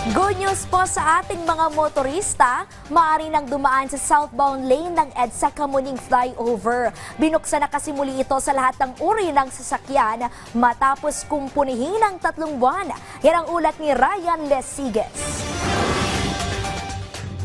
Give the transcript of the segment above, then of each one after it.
Good news po sa ating mga motorista, maaari nang dumaan sa southbound lane ng EDSA Kamuning Flyover. Binuksan na kasi muli ito sa lahat ng uri ng sasakyan matapos kumpunihin ng tatlong buwan. Yan ang ulat ni Ryan Lesiges.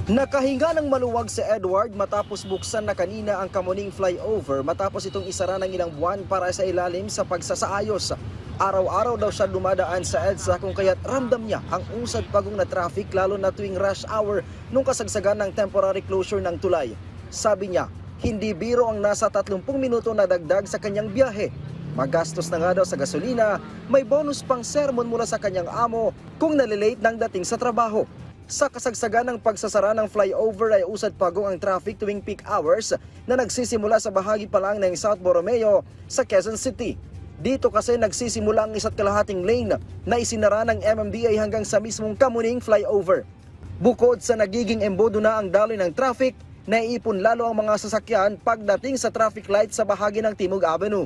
Nakahinga ng maluwag si Edward matapos buksan na kanina ang Kamuning Flyover matapos itong isara ng ilang buwan para sa ilalim sa pagsasaayos. Araw-araw daw siya dumadaan sa EDSA kung kaya't ramdam niya ang usad pagong na traffic lalo na tuwing rush hour nung kasagsagan ng temporary closure ng tulay. Sabi niya, hindi biro ang nasa 30 minuto na dagdag sa kanyang biyahe. Magastos na nga daw sa gasolina, may bonus pang sermon mula sa kanyang amo kung nalilate ng dating sa trabaho. Sa kasagsagan ng pagsasara ng flyover ay usad pagong ang traffic tuwing peak hours na nagsisimula sa bahagi pa lang ng South Borromeo sa Quezon City. Dito kasi nagsisimula ang isa't kalahating lane na isinara ng MMDA hanggang sa mismong Kamuning flyover. Bukod sa nagiging embodo na ang daloy ng traffic, naiipon lalo ang mga sasakyan pagdating sa traffic light sa bahagi ng Timog Avenue.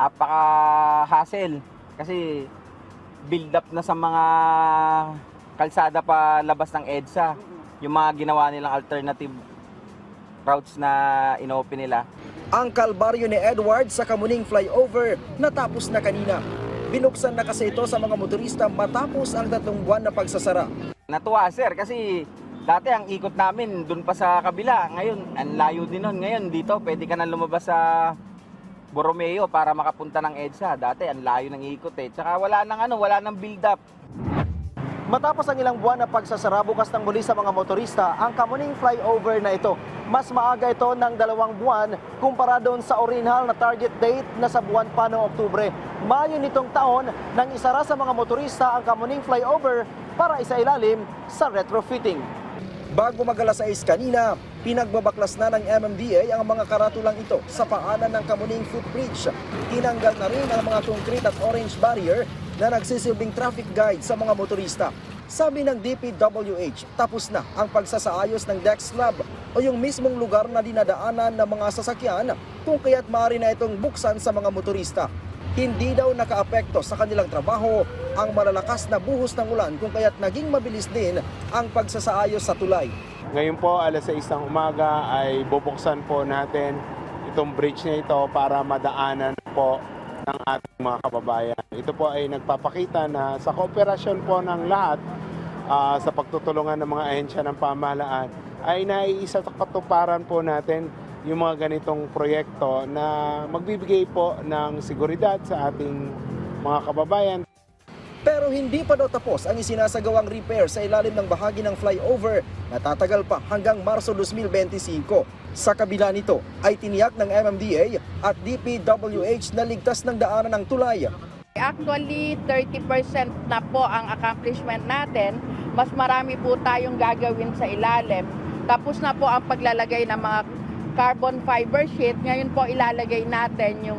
Napaka-hassle kasi build up na sa mga kalsada pa labas ng EDSA. Yung mga ginawa nilang alternative routes na inopen nila. Ang kalbaryo ni Edward sa Kamuning flyover natapos na kanina. Binuksan na kasi ito sa mga motorista matapos ang tatlong buwan na pagsasara. Natuwa sir kasi dati ang ikot namin dun pa sa kabila. Ngayon, ang layo din nun. Ngayon dito pwede ka na lumabas sa Borromeo para makapunta ng EDSA. Dati ang layo ng ikot eh. Tsaka wala nang ano, wala nang build up. Matapos ang ilang buwan na pagsasara bukas ng muli sa mga motorista, ang Kamuning flyover na ito, mas maaga ito ng dalawang buwan kumpara doon sa original na target date na sa buwan pa ng Oktubre. Mayo nitong taon nang isara sa mga motorista ang Kamuning flyover para isailalim sa retrofitting. Bago magalas 6 kanina, pinagbabaklas na ng MMDA ang mga karatulang ito sa paanan ng Kamuning Footbridge. Tinanggal na rin ang mga concrete at orange barrier na nagsisilbing traffic guide sa mga motorista. Sabi ng DPWH, tapos na ang pagsasaayos ng deck slab o yung mismong lugar na dinadaanan ng mga sasakyan kung kaya't maaari na itong buksan sa mga motorista. Hindi daw nakaapekto sa kanilang trabaho ang malalakas na buhos ng ulan kung kaya't naging mabilis din ang pagsasaayos sa tulay. Ngayon po, alas 6 ng umaga ay bubuksan po natin itong bridge na ito para madaanan po ng ating mga kababayan. Ito po ay nagpapakita na sa kooperasyon po ng lahat ah, sa pagtutulungan ng mga ahensya ng pamahalaan ay naiisa sa katuparan po natin yung mga ganitong proyekto na magbibigay po ng seguridad sa ating mga kababayan. Pero hindi pa daw tapos ang isinasagawang repair sa ilalim ng bahagi ng flyover na tatagal pa hanggang Marso 2025. Sa kabila nito ay tiniyak ng MMDA at DPWH na ligtas ng daanan ng tulay. Actually, 30% na po ang accomplishment natin. Mas marami po tayong gagawin sa ilalim. Tapos na po ang paglalagay ng mga carbon fiber sheet. Ngayon po ilalagay natin yung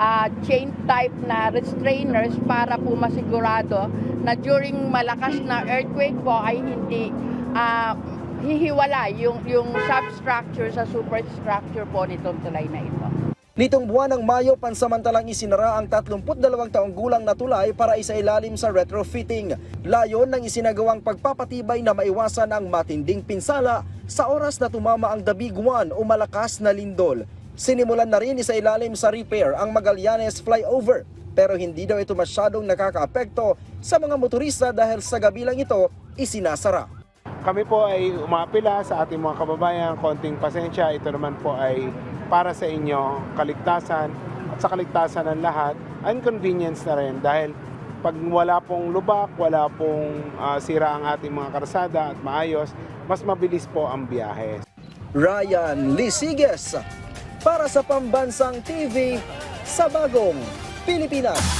ah, chain type na restrainers para po masigurado na during malakas na earthquake po ay hindi ah, hihiwala yung, yung substructure sa superstructure po nitong tulay na ito. Nitong buwan ng Mayo, pansamantalang isinara ang 32 taong gulang na tulay para isailalim sa retrofitting. Layon ng isinagawang pagpapatibay na maiwasan ang matinding pinsala sa oras na tumama ang dabiguan o malakas na lindol. Sinimulan na rin isailalim sa repair ang Magallanes flyover. Pero hindi daw ito masyadong nakakaapekto sa mga motorista dahil sa gabi lang ito isinasara. Kami po ay umapila sa ating mga kababayan, konting pasensya. Ito naman po ay para sa inyo, kaligtasan at sa kaligtasan ng lahat, inconvenience na rin dahil pag wala pong lubak, wala pong ah, sira ang ating mga karsada at maayos, mas mabilis po ang biyahe. Ryan Lisiges para sa Pambansang TV sa Bagong Pilipinas.